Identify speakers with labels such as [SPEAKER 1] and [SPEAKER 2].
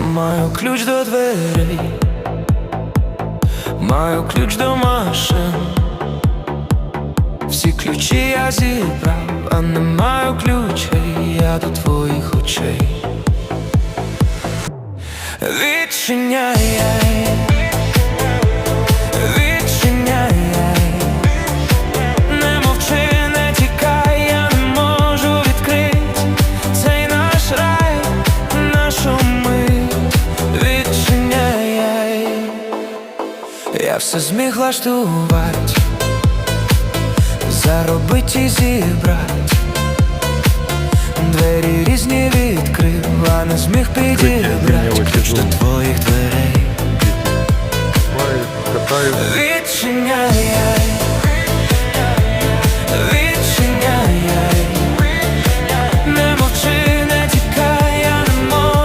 [SPEAKER 1] Маю ключ до дверей, маю ключ до машин. Всі ключі я зібрав, а не маю ключей, я до твоїх очей. Відчиняй, я все зміг влаштувати, заробити і зібрати. Двері різні відкрив, а не зміг підібрати ключ до твоїх дверей.
[SPEAKER 2] Катаю.
[SPEAKER 1] Відчиняє